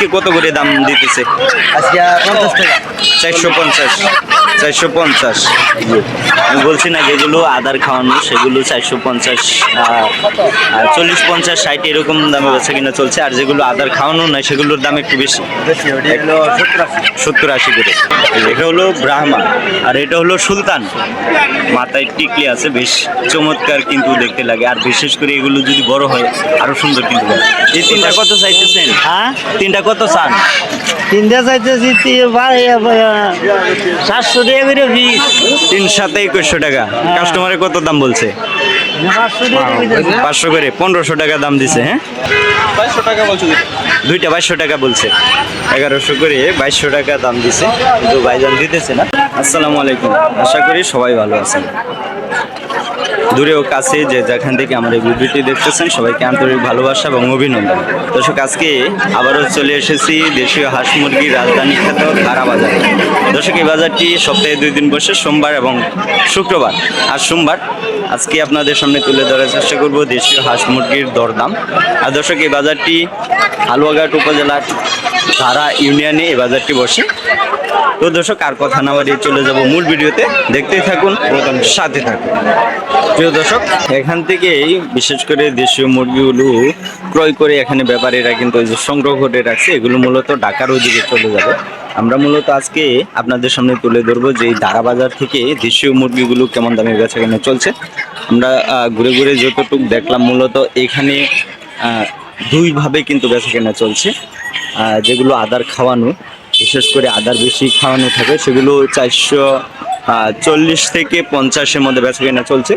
আজকে কত করে দাম দিতেছে? চারশো পঞ্চাশ চারশো পঞ্চাশ। আমি বলছি না যেগুলো আদার খাওয়ানো সেগুলো চারশো পঞ্চাশ চল্লিশ পঞ্চাশ ষাট এরকম দামে বেচা কিনা চলছে। আর যেগুলো আদার খাওয়ানো নয় সেগুলোর দাম একটু বেশি। সত্তর আশি। করে। এটা হলো ব্রাহ্মা আর এটা হলো সুলতান। মাথায় টিকলি আছে বেশ চমৎকার কিন্তু দেখতে লাগে। আর বিশেষ করে এগুলো যদি বড় হয় আরও সুন্দর কিন্তু এই তিনটা কত চাইতেছেন? হ্যাঁ? তিনটা কত চান? তিনটা চাইতেছি সাতশো টাকা করে পিস তিন সাথে একুশশো টাকা। কাস্টমারে কত দাম বলছে? পাঁচশো করে পনেরোশো টাকা দাম দিছে হ্যাঁ? বাইশশো টাকা বলছো দুইটা বাইশশো টাকা বলছে। এগারোশো করে বাইশশো টাকা দাম দিছে। কিন্তু ভাইজান দিতেছে না। আসসালামু আলাইকুম। আশা করি সবাই ভালো আছেন। দূরেও কাছে যে যেখান থেকে আমার এই ভিডিওটি দেখতেছেন, সবাইকে আন্তরিক ভালোবাসা এবং অভিনন্দন। দর্শক, আজকে আবারও চলে এসেছি দেশীয় হাঁস মুরগির রাজধানী খ্যাত ধারা বাজার। দর্শক, এই বাজারটি সপ্তাহে দুই দিন বসে, সোমবার এবং শুক্রবার। আর সোমবার আজকে আপনাদের সামনে তুলে ধরার চেষ্টা করব দেশীয় হাঁস মুরগির দরদাম। আর দর্শক, এই বাজারটি হালুয়াঘাট উপজেলার ধারা ইউনিয়নে এই বাজারটি বসে। তো দর্শক, আর কথা না বাড়িয়ে চলে যাব মূল ভিডিওতে। দেখতেই থাকুন, এবং সাথে থাকুন। প্রিয় দর্শক, এখান থেকেই বিশেষ করে দেশীয় মুরগিগুলো ক্রয় করে এখানে ব্যাপারীরা কিন্তু ওই যে সংগ্রহ করে রাখছে, এগুলো মূলত ঢাকার ওইদিকে চলে যাবে। আমরা মূলত আজকে আপনাদের সামনে তুলে ধরবো যে এই বাজার থেকে দেশীয় মুরগিগুলো কেমন দামে বেচা কেনা চলছে। আমরা ঘুরে ঘুরে যতটুকু দেখলাম, মূলত এখানে দুইভাবে কিন্তু বেচা কেনা চলছে যেগুলো আদার খাওয়ানো বিশেষ করে আদার বেশি খাওয়ানো থাকে সেগুলো চারশো চল্লিশ থেকে পঞ্চাশের মধ্যে বেচা কেনা চলছে।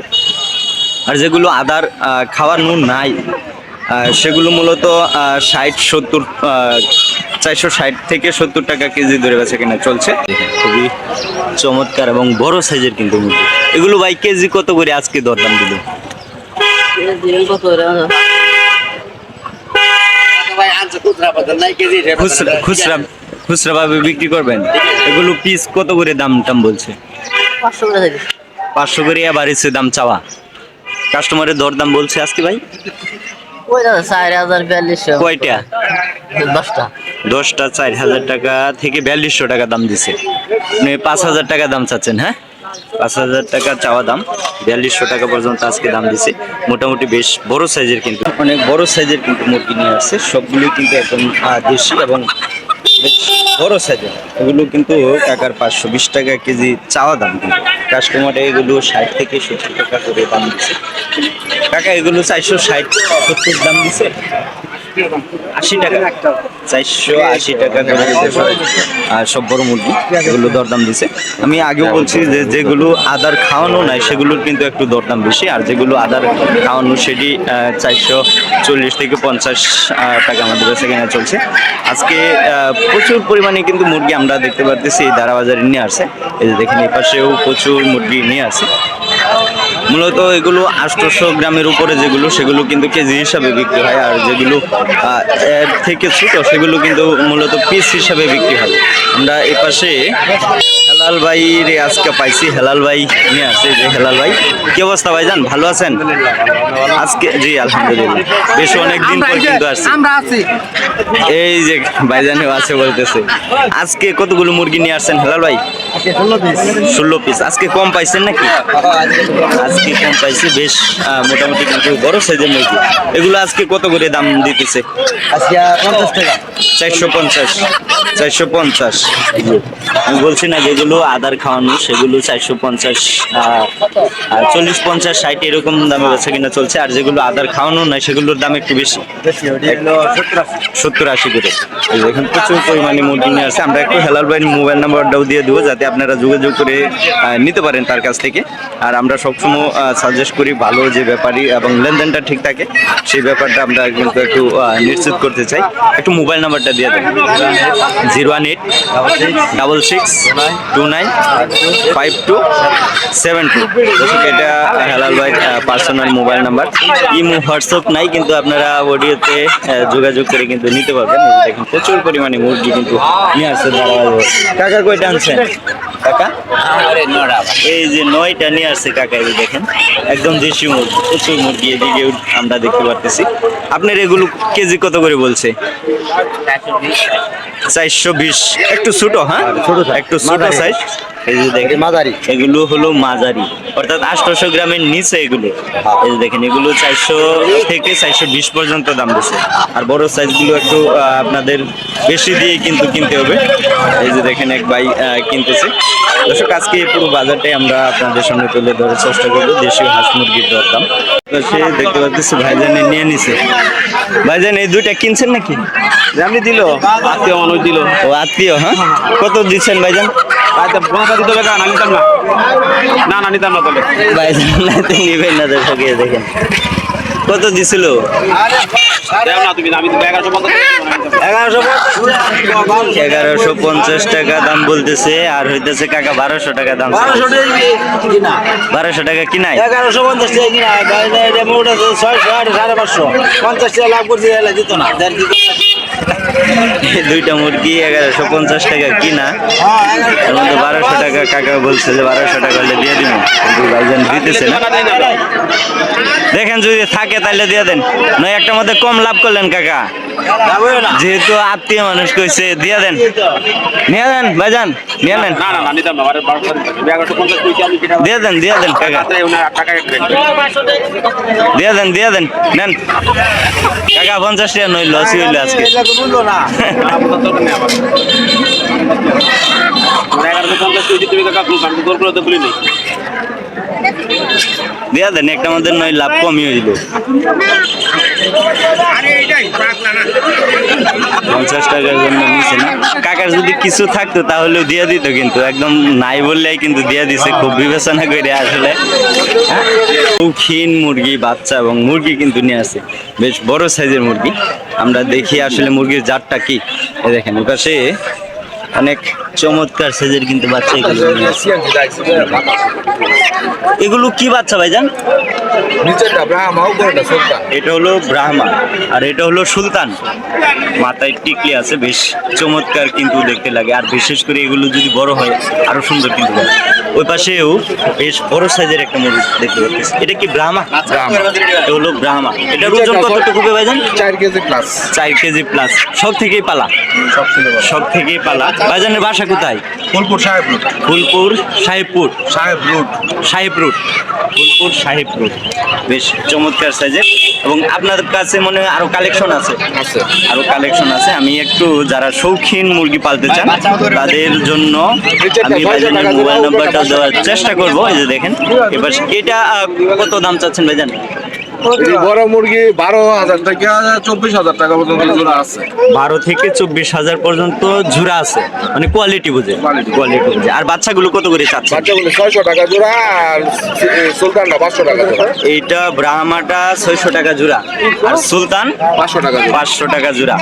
আর যেগুলো আদার খাওয়ার নুন নাই সেগুলো মূলত ষাট সত্তর চারশো ষাট থেকে সত্তর টাকা কেজি ধরে বেচা কেনা চলছে। খুবই চমৎকার এবং বড় সাইজের কিন্তু মুরগি। এগুলো ভাই কেজি কত করে আজকে দরদাম দিল? খুচরা খুচরা। খুচরা ভাবে বিক্রি করবেন? এগুলো পিস কত করে দাম টাম বলছে? পাঁচশো করে থাকি পাঁচশো করে বাড়িছে দাম চাওয়া। কাস্টমারের দর দাম বলছে আজকে ভাই? কয়টা? দশটা। দশটা চার হাজার টাকা থেকে বিয়াল্লিশশো টাকা দাম দিছে। আপনি পাঁচ হাজার টাকা দাম চাচ্ছেন হ্যাঁ? পাঁচ হাজার টাকা চাওয়া দাম বিয়াল্লিশশো টাকা পর্যন্ত আজকে দাম দিছে। মোটামুটি বেশ বড় সাইজের কিন্তু অনেক বড় সাইজের কিন্তু মুরগি নিয়ে আসছে। সবগুলোই কিন্তু একদম দেশি এবং বড় সাইজের। এগুলো কিন্তু টাকার পাঁচশো বিশ টাকা কেজি চাওয়া দাম কাস্টমারে এগুলো ষাট থেকে সত্তর টাকা করে দাম দিচ্ছে। টাকা এগুলো চারশো ষাট, সত্তর দাম দিছে আশি টাকা। চারশো আশি টাকা করে আর সব বড় মুরগি, এগুলো দরদাম দিছে। আমি আগেও বলছি যে যেগুলো আদার খাওয়ানো নাই, সেগুলোর কিন্তু একটু দরদাম বেশি। আর যেগুলো আদার খাওয়ানো সেটি চারশো চল্লিশ থেকে পঞ্চাশ টাকা আমাদের কাছে কেনা চলছে। আজকে প্রচুর পরিমাণে কিন্তু মুরগি আমরা দেখতে পারতেছি, এই দারা বাজারে নিয়ে আসছে এই যে দেখেন এই পাশেও প্রচুর মুরগি নিয়ে আসে। মূলত এগুলো আষ্টশো গ্রামের উপরে যেগুলো, সেগুলো কিন্তু কেজি হিসাবে বিক্রি হয়। আর যেগুলো এর থেকে ছোট, সেগুলো কিন্তু মূলত পিস হিসাবে বিক্রি হয়। আমরা এপাশে পাশে হেলাল ভাই রে আজকে পাইছি হেলাল ভাই। নিয়ে আসছে যে হেলাল ভাই। কি অবস্থা ভাই জান ভালো আছেন? আজকে জি আলহামদুলিল্লাহ। বেশ অনেক দিন পর কিন্তু আসছি। আমরা আছি। এই যে ভাইজানেও আছে বলতেছে। আজকে কতগুলো মুরগি নিয়ে আসছেন হেলাল ভাই? ষোলো পিস। আজকে কম পাইছেন নাকি? আজকে কম পাইছে বেশ মোটামুটি কিন্তু বড় সাইজের মুরগি। এগুলো আজকে কত করে দাম দিতেছে? আজকে পঞ্চাশ টাকা। চারশো পঞ্চাশ। চারশো পঞ্চাশ। আমি বলছি না যেগুলো আদার খাওয়ানো সেগুলো চারশো পঞ্চাশ চল্লিশ পঞ্চাশ ষাট এরকম দামে বেচা কিনা চলছে। আর যেগুলো আদার খাওয়ানো নয় সেগুলোর দাম একটু বেশি। সত্তর আশি। করে। এখানে প্রচুর পরিমাণে মুরগি নিয়ে আসছে। আমরা একটু হেলাল ভাইয়ের মোবাইল নাম্বারটাও দিয়ে দেবো যাতে আপনারা যোগাযোগ করে নিতে পারেন তার কাছ থেকে। আর আমরা সবসময় সাজেস্ট করি ভালো যে ব্যাপারী এবং লেনদেনটা ঠিক থাকে সেই ব্যাপারটা আমরা কিন্তু একটু নিশ্চিত করতে চাই। একটু মোবাইল নাম্বারটা দিয়ে দেন। Zero one eight double six two nine five two seven two এটা হেলাল ভাই personal mobile number Imo WhatsApp নাই কিন্তু আপনারা অডিওতে যোগাযোগ করে কিন্তু নিতে পারবেন। দেখেন প্রচুর পরিমাণে মুরগি কিন্তু নিয়ে আসছে কাকা কয়টা আনছেন কাকা? এই যে নয়টা নিয়ে আসছে কাকা এই দেখেন একদম দেশি মুরগি প্রচুর মুরগি এদিকে আমরা দেখতে পারতেছি। আপনার এগুলো কেজি কত করে বলছে? চারশো বিশ। একটু ছোট হ্যাঁ? একটু ছোট সাইজ। risks এই যে দেখেন মাদারি এগুলো হলো মাঝারি। অর্থাৎ আঠারোশো গ্রামের নিচে এগুলো। এই যে দেখেন এগুলো চারশো থেকে চারশো বিশ পর্যন্ত দাম দিচ্ছে আর বড় সাইজগুলো একটু আপনাদের বেশি দিয়ে কিন্তু কিনতে হবে। এই যে দেখেন এক ভাই কিনতেছে। দর্শক আজকে এই পুরো বাজারটাই আমরা আপনাদের সামনে তুলে ধরার চেষ্টা করব দেশীয় হাঁস মুরগির দরদাম। তো সে দেখতে পাচ্ছি ভাইজানে নিয়ে নিছে। ভাইজান এই দুইটা কিনছেন নাকি? আমি দিল আত্মীয় মানুষ দিল। ও আত্মীয় হ্যাঁ? কত দিচ্ছেন ভাইজান? পয়সা দিতে হবে না নিতাম না। না না নিতাম না তবে নিবেন না দর্শক দেখেন কত দিছিল এগারোশো পঞ্চাশ? টাকা দাম বলতেছে আর হইতেছে কাকা বারোশো টাকা দাম বারোশো টাকা টাকা কিনাই? এগারোশো পঞ্চাশ টাকা কিনা? ছয়শো আট সাড়ে পাঁচশো। পঞ্চাশ টাকা লাভ করছে দিত না। দুইটা মুরগি, এগারোশো পঞ্চাশ টাকা কিনা। এর মধ্যে বারোশো টাকা কাকা বলছে যে বারোশো টাকা হলে দিয়ে দিব। কিন্তু দিতেছে না। দেখেন যদি থাকে তাহলে দিয়ে দেন। নয় একটা মধ্যে কম লাভ করলেন কাকা। যেহেতু আত্মীয় মানুষ কইছে দিয়ে দেন নিয়ে দেন ভাইজান নিয়ে নেন দিয়ে দেন দিয়ে দেন দিয়ে দেন দিয়ে দেন নেন কাকা পঞ্চাশ টাকা নই লসই হইল আজকে তুমি কাকা আমি তোর করে তো বলি নাই দিয়ে দেন, একটা আমাদের নয়, লাভ কমই হইল। পঞ্চাশ টাকার জন্য নিছে না। কাকার যদি কিছু থাকতো তাহলেও দিয়ে দিত কিন্তু, একদম নাই বললেই কিন্তু দিয়ে দিছে, খুব বিবেচনা করে আসলে। হ্যাঁ? শৌখিন মুরগি, বাচ্চা এবং মুরগি কিন্তু নিয়ে আসে। বেশ বড় সাইজের মুরগি। আমরা দেখি আসলে মুরগির জাতটা কি। দেখেন ওর পাশে অনেক চমৎকার সেজের কিন্তু বাচ্চা এগুলো এগুলো কি বাচ্চা ভাইজান? উপরেটা সরকার এটা হলো ব্রাহ্মা আর এটা হলো সুলতান। মাথায় টিকলি আছে বেশ চমৎকার কিন্তু দেখতে লাগে। আর বিশেষ করে এগুলো যদি বড় হয় আরও সুন্দর কিন্তু লাগে। ওই পাশেও বেশ বড় সাইজের একটা মুরগি দেখতে পাচ্ছি। এটা কি ব্রাহ্মা। এটা হলো ব্রাহ্মা এটার ওজন কতটুকু ভাইজান? চার কেজি প্লাস চার কেজি প্লাস সব থেকেই পালা সব থেকেই পালা। ভাইজানের বাসা কোথায়? ফুলপুর সাহেব রুট ফুলপুর সাহেবপুর সাহেব রুট সাহেব রুট ফুলপুর সাহেব রুট বেশ চমৎকার সাইজের। এবং আপনাদের কাছে মনে হয় আরও কালেকশন আছে। আছে। আরও কালেকশন আছে। আমি একটু যারা শৌখিন মুরগি পালতে চান তাদের জন্য আমি ভাইজানের মোবাইল নাম্বারটা দেওয়ার চেষ্টা করব। এই যে দেখেন এবার এটা কত দাম চাচ্ছেন ভাইজান? বড় মুরগি বারো হাজার থেকে চব্বিশ হাজার টাকা পর্যন্ত জোড়া আছে। বারো থেকে চব্বিশ হাজার পর্যন্ত ঝুরা আছে। মানে কোয়ালিটি বুঝে। কোয়ালিটি বুঝে। আর বাচ্চাগুলো কত করে চাচ্ছেন বাচ্চাগুলো ছয়শো টাকা জোড়া আর সুলতানটা পাঁচশো টাকা জোড়া। এইটা ব্রাহ্মাটা ছয়শো টাকা জোড়া। আর সুলতান পাঁচশো টাকা পাঁচশো টাকা জোড়া।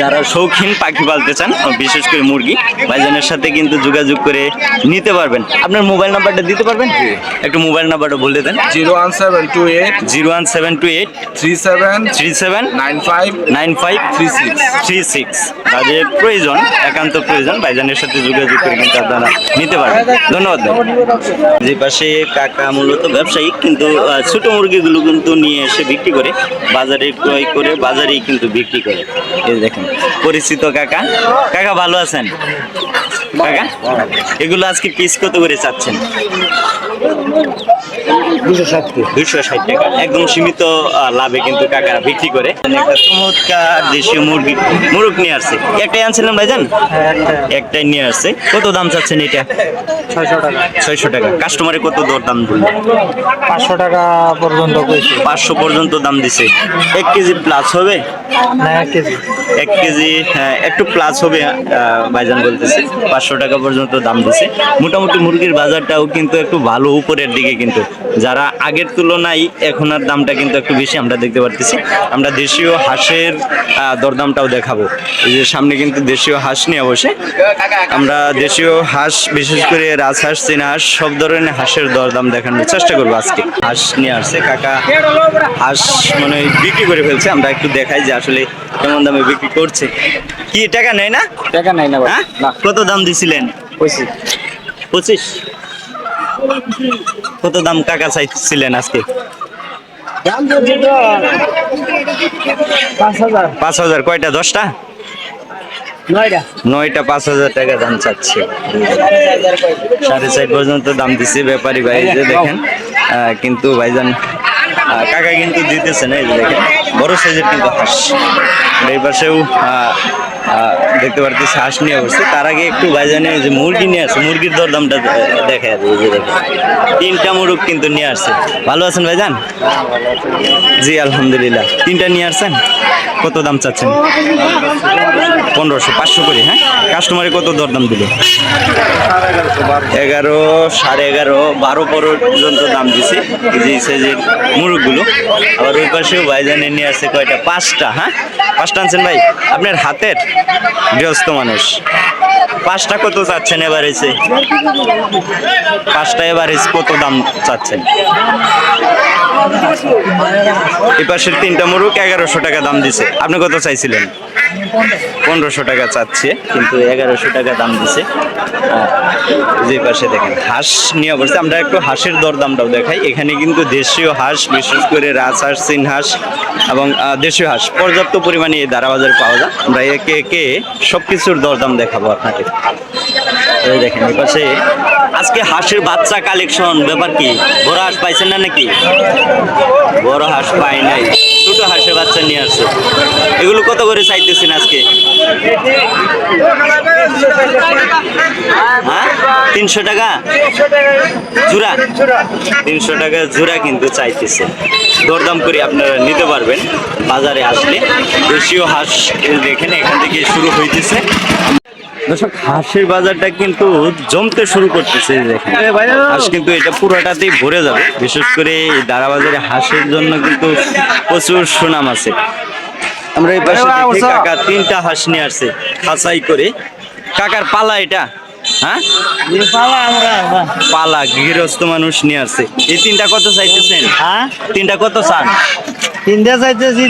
যারা শৌখিন পাখি পালতে চান বিশেষ করে মুরগি ভাইজানের সাথে কিন্তু যোগাযোগ করে নিতে পারবেন। আপনার মোবাইল নাম্বারটা দিতে পারবেন? একটু মোবাইল নাম্বারটা বলে দেন। Zero one seven two eight zero one seven two eight three seven three seven nine five nine five three six three six কাজের প্রয়োজন, একান্ত প্রয়োজন, ভাইজানের সাথে যোগাযোগ করে কিন্তু আপনারা নিতে পারবেন। ধন্যবাদ। যে পাশে কাকা মূলত ব্যবসায়ী, কিন্তু ছোট মুরগিগুলো কিন্তু নিয়ে এসে বিক্রি করে, বাজারে ক্রয় করে, বাজারেই কিন্তু বিক্রি করে। এই দেখেন, পরিচিত কাকা। কাকা ভালো আছেন? কাকা, এগুলো আজকে পিস কত করে চাচ্ছেন? দুশো ষাট টাকা। একদম সীমিত লাভে কিন্তু কাকারা বিক্রি করে। একটা চমৎকার দেশীয় মুরগি মুরগ নিয়ে আসছে। একটাই আনছিলাম ভাইজান? একটাই। নিয়ে আসছে। কত দাম চাচ্ছেন এটা? ছয়শো টাকা। ছয়শো টাকা। কাস্টমারে কত দর দাম বলল পাঁচশো টাকা পর্যন্ত পাঁচশো পর্যন্ত দাম দিছে। এক কেজি প্লাস হবে? না এক কেজি। এক কেজি হ্যাঁ, একটু প্লাস হবে আহ, ভাইজান বলতেছে। পাঁচশো টাকা পর্যন্ত দাম দিছে। মোটামুটি মুরগির বাজারটাও কিন্তু একটু ভালো উপরের দিকে কিন্তু। যারা আগের তুলনায় এখন আর দামটা কিন্তু একটু বেশি আমরা দেখতে পারতেছি। আমরা দেশীয় হাঁসের দরদামটাও দেখাবো। এই যে সামনে কিন্তু দেশীয় হাঁস নিয়ে বসে। আমরা দেশীয় হাঁস বিশেষ করে রাজহাঁস চীনা হাঁস সব ধরনের হাঁসের দরদাম দেখানোর চেষ্টা করব আজকে। হাঁস নিয়ে আসছে কাকা হাঁস মানে বিক্রি করে ফেলছে। আমরা একটু দেখাই যে আসলে কেমন দামে বিক্রি করছে। কি টাকা নেয় না? টাকা নেয় না হ্যাঁ? কত দাম দিছিলেন? কইছি পঁচিশ? কত দাম কাকা চাইছিলেন আজকে? পাঁচ হাজার। কয়টা দশটা? নয়টা। পাঁচ হাজার টাকা দাম চাচ্ছে। সাড়ে চার পর্যন্ত দাম দিচ্ছে ব্যাপারী ভাই দেখেন। কিন্তু ভাইজান কাকা কিন্তু দিতেছে না এই দেখেন, বড় সাইজের কিন্তু হাঁস। এই পাশেও দেখতে পারতেছি হাঁস নিয়ে বসছে তার আগে একটু ভাইজানে যে মুরগি নিয়ে আসছে, মুরগির দর দামটা দেখা যাবে যে দেখেন। তিনটা মুরগ কিন্তু নিয়ে আসছে। ভালো আছেন ভাইজান? জি, আলহামদুলিল্লাহ। তিনটা নিয়ে আসছেন? কত দাম চাচ্ছেন? পনেরোশো, পাঁচশো করে হ্যাঁ? কাস্টমারে কত দরদাম দিল? এগারো, সাড়ে এগারো, বারো পর্যন্ত দাম দিছে। যে সাইজের মুরগগুলো আবার ওই পাশেও ভাইজানে নিয়ে আছে কয়টা? পাঁচটা হ্যাঁ? পাঁচটা আনছেন ভাই? আপনার হাতের গৃহস্থ মানুষ। পাঁচটা কত চাচ্ছেন এবার এসে পাঁচটা এবার এসে কত দাম চাচ্ছেন? এপাশের পাশের তিনটা মুরগ এগারোশো টাকা দাম দিছে। আপনি কত চাইছিলেন? পনেরোশো টাকা চাচ্ছে কিন্তু এগারোশো টাকা দাম দিছে। আহ, যে পাশে দেখেন হাঁস নিয়ে বসছে আমরা একটু হাঁসের দরদামটাও দেখাই। এখানে কিন্তু দেশীয় হাঁস বিশেষ করে রাজহাঁস চীন হাঁস এবং দেশীয় হাঁস পর্যাপ্ত পরিমাণে এই দারাবাজারে পাওয়া যায়। আমরা একে একে সব কিছুর দরদাম দেখাবো আপনাকে। দেখেন এই পাশে আজকে হাঁসের বাচ্চা কালেকশন ব্যাপার কি? বড় হাঁস পাইছেন না নাকি? বড় হাঁস পাই নাই। ছোট হাঁসের বাচ্চা নিয়ে আসছে। এগুলো কত করে চাইতেছেন আজকে? হ্যাঁ? তিনশো টাকা? জোড়া তিনশো টাকা জোড়া কিন্তু চাইতেছে দরদাম করে আপনারা নিতে পারবেন। বাজারে আসলে দেশীয় হাঁস দেখেন এখান থেকে শুরু হইতেছে। দর্শক হাঁসের বাজারটা কিন্তু জমতে শুরু করতেছে হাঁস কিন্তু এটা পুরোটাতেই ভরে যাবে। বিশেষ করে এই দাঁড়া বাজারে হাঁসের জন্য কিন্তু প্রচুর সুনাম আছে। আমরা এই পাশে কাকা তিনটা হাঁস নিয়ে আসছে খাঁচাই করে। কাকার পালা এটা। হ্যাঁ? পালা গৃহস্থ মানুষ নিয়ে আসছে। এই তিনটা কত চাইতেছেন? হ্যাঁ? তিনটা কত চান? তিনটা চাইতেছি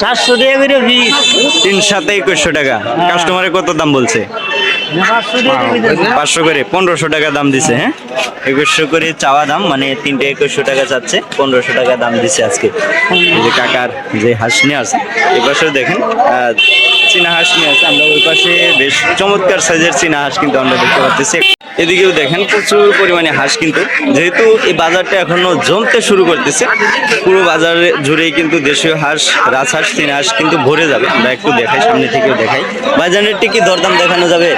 সাতশো টাকা করে পিস। তিন সাথে একুশশো টাকা। কাস্টমারে কত দাম বলছে? পাঁচশো করে পনেরোশো টাকা দাম দিছে হ্যাঁ? একুশশো করে চাওয়া দাম মানে তিনটে একুশশো টাকা চাচ্ছে পনেরোশো টাকা দাম দিছে আজকে। যে কাকার যে হাঁস নিয়ে আছে এই পাশে দেখেন চীনা হাঁস নিয়ে আছে আমরা ওই পাশে বেশ চমৎকার সাইজের চীনা হাঁস কিন্তু আমরা দেখতে পাচ্ছি। এদিকেও দেখেন প্রচুর পরিমাণে হাঁস কিন্তু। যেহেতু এই বাজারটা এখনও জমতে শুরু করতেছে পুরো বাজারে জুড়েই কিন্তু দেশীয় হাঁস রাজহাঁস চীনা হাঁস কিন্তু ভরে যাবে। আমরা একটু দেখাই সামনে থেকেও দেখাই। বাজারের কি দরদাম দেখানো যাবে?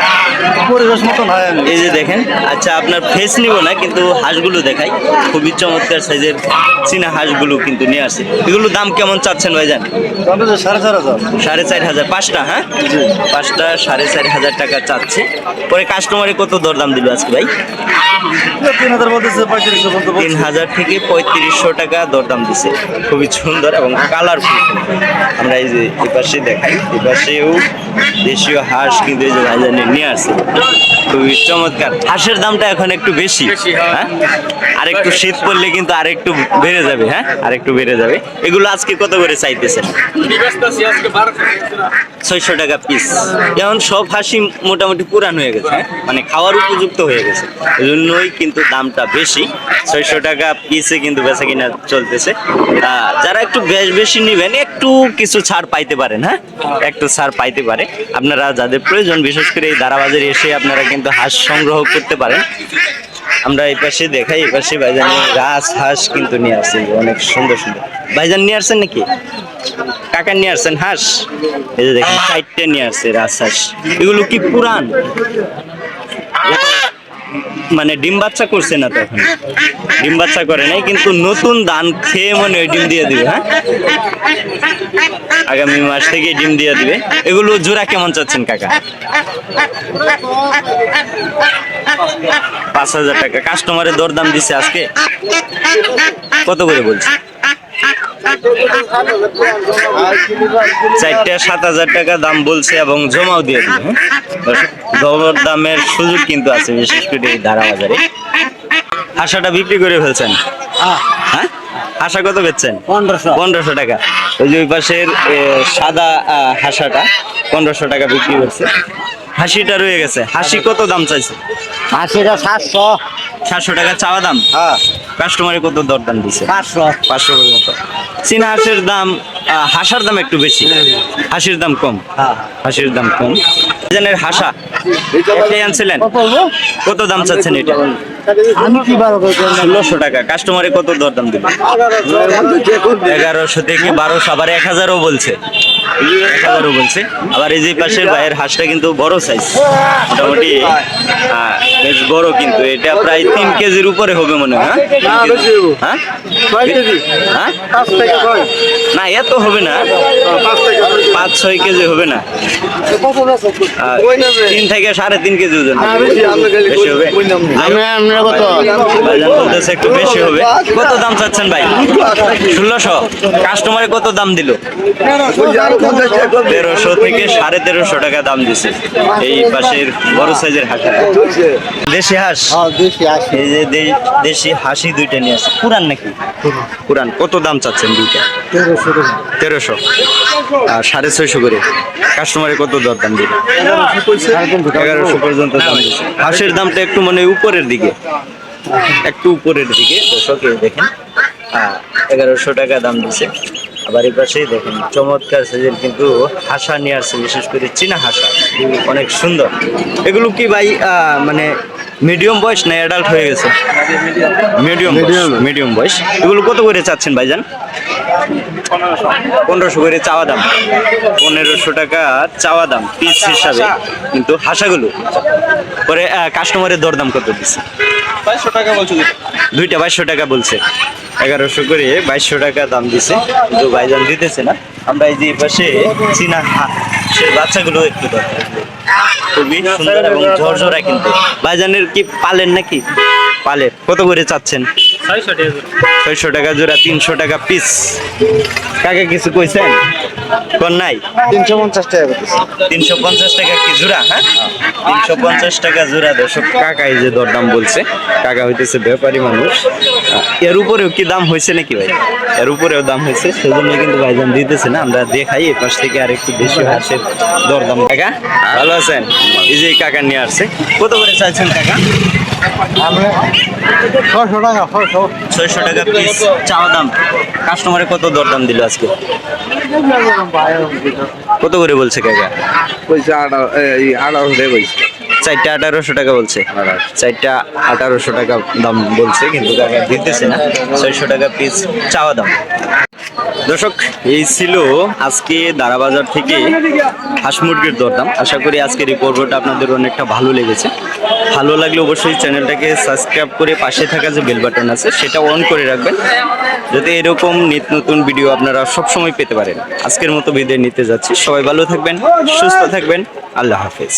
এই যে দেখেন আচ্ছা আপনার ফেস নিব না কিন্তু হাঁসগুলো দেখাই। খুবই চমৎকার সাইজের চীনা হাঁসগুলো কিন্তু নিয়ে আসে। এগুলো দাম কেমন চাচ্ছেন ভাইজান? সাড়ে চার হাজার। সাড়ে চার হাজার পাঁচটা হ্যাঁ? পাঁচটা সাড়ে চার হাজার টাকা চাচ্ছে। পরে কাস্টমারে কত দরদাম দিল আজকে ভাই। তিন হাজার থেকে পঁয়ত্রিশশো টাকা দরদাম দিছে। খুবই সুন্দর এবং কালারফুল আমরা এই যে এই পাশে দেখাই। এই পাশেও দেশীয় হাঁস কিন্তু এই যে ভাইজানে নিয়ে খুবই চমৎকার। হাঁসের দামটা এখন একটু বেশি। হ্যাঁ। আর একটু শীত পড়লে কিন্তু আর একটু বেড়ে যাবে হ্যাঁ? আর একটু বেড়ে যাবে। এগুলো আজকে কত করে চাইতেছেন? ছয়শো টাকা পিস যেমন সব হাসি মোটামুটি পুরান হয়ে গেছে হ্যাঁ? মানে খাওয়ার উপযুক্ত হয়ে গেছে। এই জন্যই কিন্তু দামটা বেশি, ছয়শো টাকা পিসে কিন্তু বেচা কিনা চলতেছে। যারা একটু বেশ বেশি নেবেন, একটু কিছু ছাড় পাইতে পারেন হ্যাঁ? একটু ছাড় পাইতে পারে। আপনারা যাদের প্রয়োজন, বিশেষ করে এই দারাবাজারে এসে আপনারা কিন্তু হাঁস সংগ্রহ করতে পারেন। আমরা এই পাশে দেখাই, এই পাশে ভাইজান রাস হাঁস কিন্তু নিয়ে আসছে অনেক সুন্দর সুন্দর। ভাইজান নিয়ে আসছেন নাকি? কাকা নিয়ে আসছেন হাঁস? এই যে দেখেন চারটে নিয়ে আসছে রাস হাঁস এগুলো কি পুরান? মানে ডিম বাচ্চা করছে না তখন। ডিম বাচ্চা করে নাই, কিন্তু নতুন ধান খেয়ে মনে হয় ডিম দিয়ে দিবে হ্যাঁ? আগামী মাস থেকে ডিম দিয়ে দিবে। এগুলো জোড়া কেমন চাচ্ছেন কাকা? পাঁচ হাজার টাকা। কাস্টমারের দরদাম দিছে আজকে? কত করে বলছে? চারটা সাত হাজার টাকা দাম বলছে এবং জমাও দিয়ে হ্যাঁ? দর দামের সুযোগ কিন্তু আছে বিশেষ করে এই ধারা বাজারে আশাটা বিক্রি করে ফেলছেন? হ্যাঁ। হাসা কত বেচছেন? পনেরোশো। পনেরোশো টাকা। ওই যে ওই পাশের সাদা হাসাটা পনেরোশো টাকা বিক্রি করছে হাসিটা রয়ে গেছে। হাসি কত দাম চাইছে? হাসিটা সাতশো। সাতশো টাকা চাওয়া দাম? হ্যাঁ। কাস্টমারে কত দরদাম দিছে? পাঁচশো। পাঁচশো পর্যন্ত। চীনা হাঁসের দাম হাঁসার দাম একটু বেশি। হাঁসির দাম কম। হাঁসির দাম কম। জানের হাসা একটাই আনছিলেন। কত দাম চাচ্ছেন এটা? আমি কি বারো ষোলোশো টাকা। কাস্টমারে কত দরদাম দিবে? এগারোশো থেকে বারোশো আবার এক হাজারও বলছে। এক হাজারও বলছে। আবার এই যে পাশের ভাইয়ের হাঁসটা কিন্তু বড় সাইজ মোটামুটি বেশ বড় কিন্তু। এটা প্রায় তিন কেজির উপরে হবে মনে হয় হ্যাঁ? হ্যাঁ? হ্যাঁ? না এত হবে না। পাঁচ ছয়। কেজি হবে না। তিন থেকে সাড়ে তিন কেজি ওজন বেশি হবে। আমরা কত? বলতেছে একটু বেশি হবে। কত দাম চাচ্ছেন ভাই? ষোলোশো। কাস্টমারে কত দাম দিল? তেরোশো থেকে সাড়ে তেরোশো টাকা দাম দিছে। এই পাশের বড় সাইজের হাঁস দেশি হাঁস? হ্যাঁ দুশো আশি এই যে দেশি হাসি দুইটা নিয়ে আসছে। পুরান নাকি? পুরান। কত দাম চাচ্ছেন দুইটা? তেরোশো তেরোশো। আর সাড়ে ছয়শো করে। কাস্টমারে কত দর দাম দিল? এগারোশো পর্যন্ত দাম হাঁসের দামটা একটু মানে উপরের দিকে। একটু উপরের দিকে দর্শকে দেখেন। এগারোশো টাকা দাম দিছে। আবার এই পাশেই দেখেন চমৎকার সাইজের কিন্তু হাসা নিয়ে আসছে বিশেষ করে চীনা হাসা। অনেক সুন্দর। এগুলো কি ভাই মানে মিডিয়াম বয়স না অ্যাডাল্ট হয়ে গেছে? মিডিয়াম মিডিয়াম বয়স। এগুলো কত করে চাচ্ছেন ভাইজান? পনেরোশো। করে চাওয়া দাম। পনেরোশো টাকা চাওয়া দাম পিস হিসাবে। কিন্তু হাসাগুলো পরে কাস্টমারের দরদাম কত দিচ্ছে বাইশশো টাকা বলছো দুইটা বাইশশো টাকা বলছে। এগারোশো করে বাইশশো টাকা দাম দিছে। কিন্তু ভাইজান দিতেছে না। আমরা এই যে পাশে চীনা সে বাচ্চাগুলো একটু দরকার খুবই সুন্দর এবং ঝরঝরা কিন্তু। ভাইজানের কি পালেন নাকি? পালের কত করে চাচ্ছেন? ছয়শো টাকা জোড়া। তিনশো টাকা পিস কাকে কিছু কইছেন? কোন নাই? তিনশো পঞ্চাশ টাকা তিনশো পঞ্চাশ টাকা কি জোড়া হ্যাঁ? তিনশো পঞ্চাশ টাকা জোড়া। দর্শক কাকা এই যে দরদাম বলছে কাকা হইতেছে ব্যাপারী মানুষ। এর উপরেও কি দাম হয়েছে নাকি ভাই? এর উপরেও দাম হয়েছে সেজন্য কিন্তু ভাইজান দিতেছে না। আমরা দেখাই এ পাশ থেকে আর একটু বেশি হাসের দরদাম। কাকা ভালো আছেন? এই যে কাকা নিয়ে আসছে। কত করে চাইছেন কাকা? আমরা টাকা ছয়শো। টাকা পিস চাওয়া দাম? কাস্টমারে কত দরদাম দিল আজকে? কত করে বলছে কাকা? পয়সা আড়াই আড়াই বলছে। চারটা আঠারোশো টাকা বলছে। চারটা আঠারোশো টাকা দাম বলছে, কিন্তু কাকা দিতেছে না। ছয়শো টাকা পিস চাওয়া দাম। দর্শক, এই ছিল আজকে দারাবাজার থেকে হাঁস মুরগির দরদাম আশা করি আজকের এই পর্বটা আপনাদের অনেকটা ভালো লেগেছে। ভালো লাগলে অবশ্যই চ্যানেলটাকে সাবস্ক্রাইব করে পাশে থাকা যে বেল বাটন আছে, সেটা অন করে রাখবেন। যাতে এরকম নিত্য নতুন ভিডিও আপনারা সবসময় পেতে পারেন। আজকের মতো বিদায় নিতে যাচ্ছি। সবাই ভালো থাকবেন, সুস্থ থাকবেন। আল্লাহ হাফেজ।